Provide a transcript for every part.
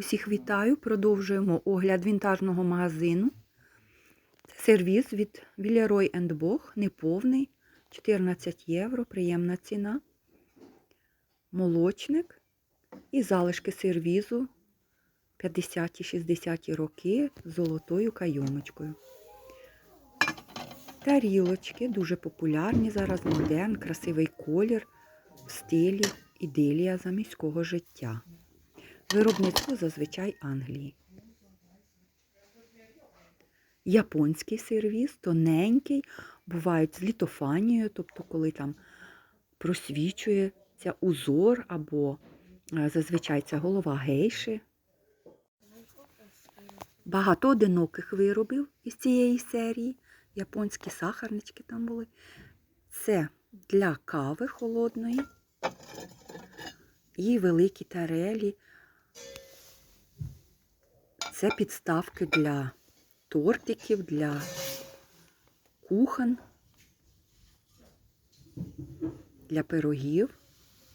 Усіх вітаю. Продовжуємо огляд вінтажного магазину. Це сервіс від Villeroy Boch, неповний, 14 євро, приємна ціна. Молочник і залишки сервізу 50-60 роки з золотою кайомочкою. Тарілочки дуже популярні зараз, модерн, красивий колір в стилі іделія за міського життя. Виробництво зазвичай Англії. Японський сервіс, тоненький, бувають з літофанією, тобто коли там просвічується узор або е, зазвичай це голова гейши. Багато одиноких виробів із цієї серії. Японські сахарнички там були. Це для кави холодної і великі тарелі. Це підставки для тортиків, для кухон, для пирогів.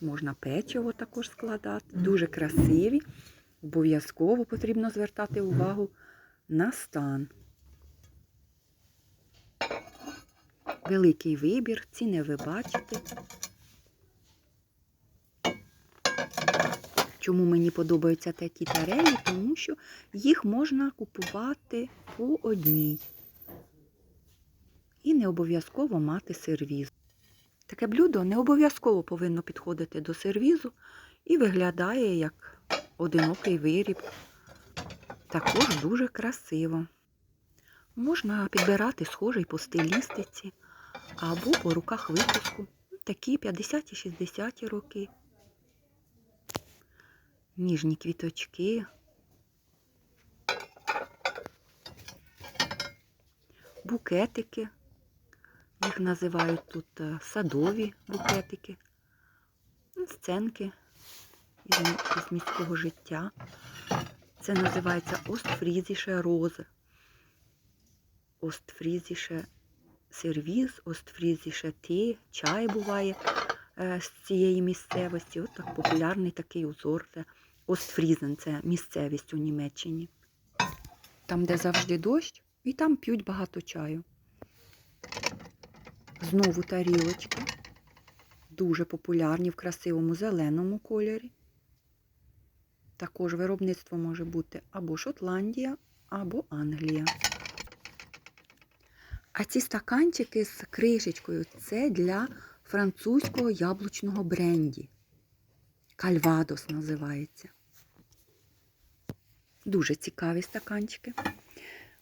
Можна печиво також складати. Дуже красиві. Обов'язково потрібно звертати увагу на стан. Великий вибір, ціни ви бачите. Чому мені подобаються такі тарелі? Тому що їх можна купувати по одній. І не обов'язково мати сервіз. Таке блюдо не обов'язково повинно підходити до сервізу і виглядає як одинокий виріб. Також дуже красиво. Можна підбирати схожий по стилістиці або по руках випуску. Такі 50-60 роки. Ніжні квіточки. Букетики. Їх називають тут е, садові букетики, сценки із мі- міського життя. Це називається Остфрізіше рози. Остфрізіше сервіз, Остфрізіше ті, чай буває е, з цієї місцевості. От так популярний такий узор. Це Остфрізен, це місцевість у Німеччині. Там, де завжди дощ, і там п'ють багато чаю. Знову тарілочки. Дуже популярні в красивому зеленому кольорі. Також виробництво може бути або Шотландія, або Англія. А ці стаканчики з кришечкою це для французького яблучного бренді. Кальвадос називається. Дуже цікаві стаканчики.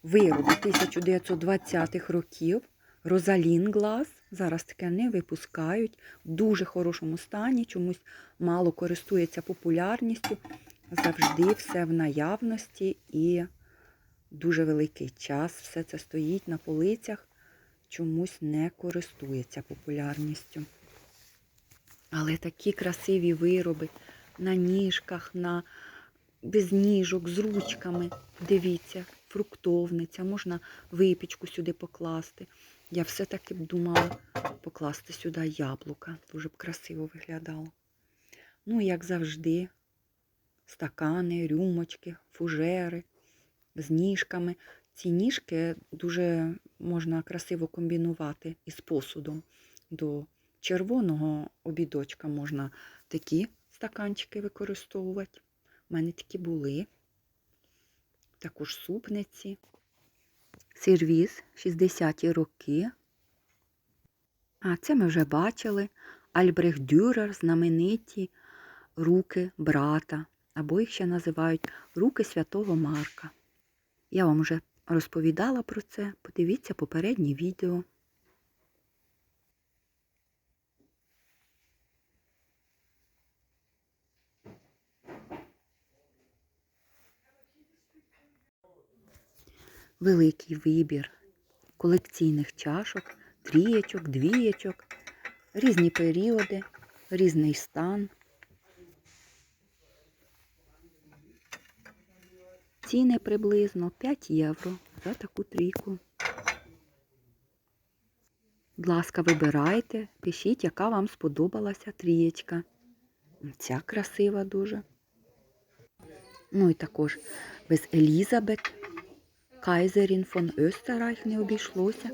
Вироби 1920-х років. Розалін Глаз. Зараз таке не випускають. В дуже хорошому стані, чомусь мало користується популярністю. Завжди все в наявності і дуже великий час. Все це стоїть на полицях, чомусь не користується популярністю. Але такі красиві вироби на ніжках, на без ніжок, з ручками. Дивіться, фруктовниця, можна випічку сюди покласти. Я все-таки б думала покласти сюди яблука. Дуже б красиво виглядало. Ну, як завжди, стакани, рюмочки, фужери з ніжками. Ці ніжки дуже можна красиво комбінувати із посудом. До червоного обідочка можна такі стаканчики використовувати. У мене такі були. Також супниці. Сервіз 60-ті роки. А це ми вже бачили. Альбрехт Дюрер, знамениті руки брата, або їх ще називають руки святого Марка. Я вам вже розповідала про це. Подивіться попереднє відео. Великий вибір колекційних чашок, трієчок, двієчок, різні періоди, різний стан. Ціни приблизно 5 євро за таку трійку. Будь ласка, вибирайте, пишіть, яка вам сподобалася трієчка. Ця красива дуже. Ну і також без Елізабет. Кайзерін фон Österreich не обійшлося.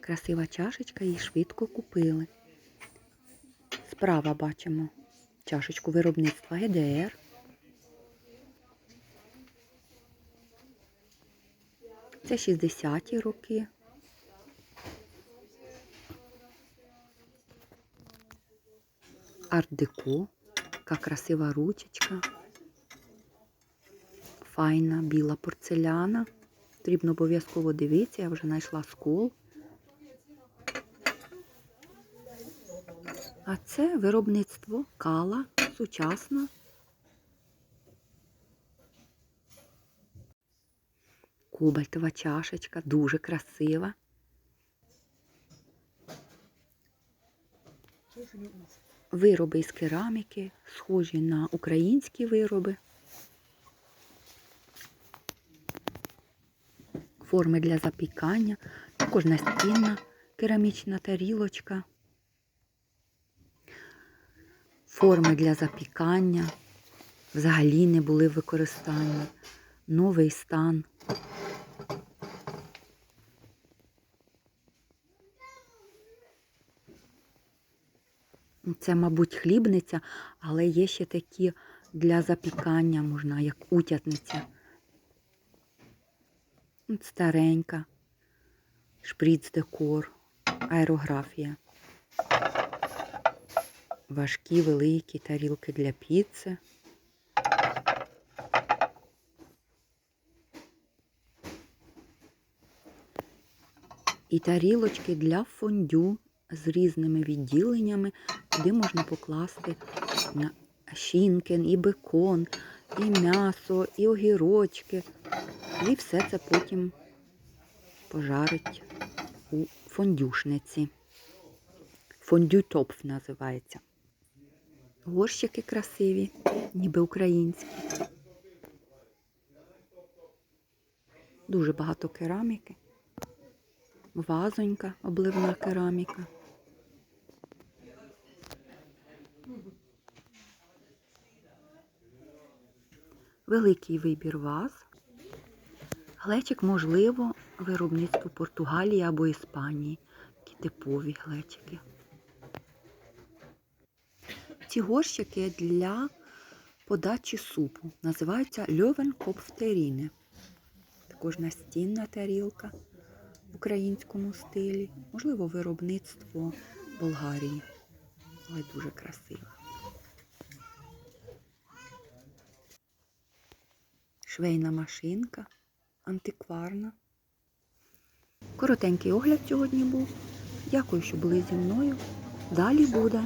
Красива чашечка, її швидко купили. Справа бачимо чашечку виробництва ГДР. Це 60-ті роки. Арт-деко. Яка красива ручечка. Файна біла порцеляна. Потрібно обов'язково дивитися, я вже знайшла скол. А це виробництво кала сучасна. Кобальтова чашечка, дуже красива. Вироби із кераміки, схожі на українські вироби. Форми для запікання, також настінна керамічна тарілочка. Форми для запікання взагалі не були в. Новий стан. Це, мабуть, хлібниця, але є ще такі для запікання можна, як утятниця. Старенька, шприц-декор, аерографія. Важкі великі тарілки для піци. І тарілочки для фондю з різними відділеннями, куди можна покласти на шинкен, і бекон, і м'ясо, і огірочки. І все це потім пожарить у фондюшниці. Фондю-топф називається. Горщики красиві, ніби українські. Дуже багато кераміки. Вазонька, обливна кераміка. Великий вибір ваз. Глечик, можливо, виробництво Португалії або Іспанії. Такі типові глечики. Ці горщики для подачі супу. Називаються льовенкопфтеріни. Також настінна тарілка в українському стилі. Можливо, виробництво Болгарії. Але дуже красиво. Швейна машинка, антикварна. Коротенький огляд сьогодні був. Дякую, що були зі мною. Далі буде.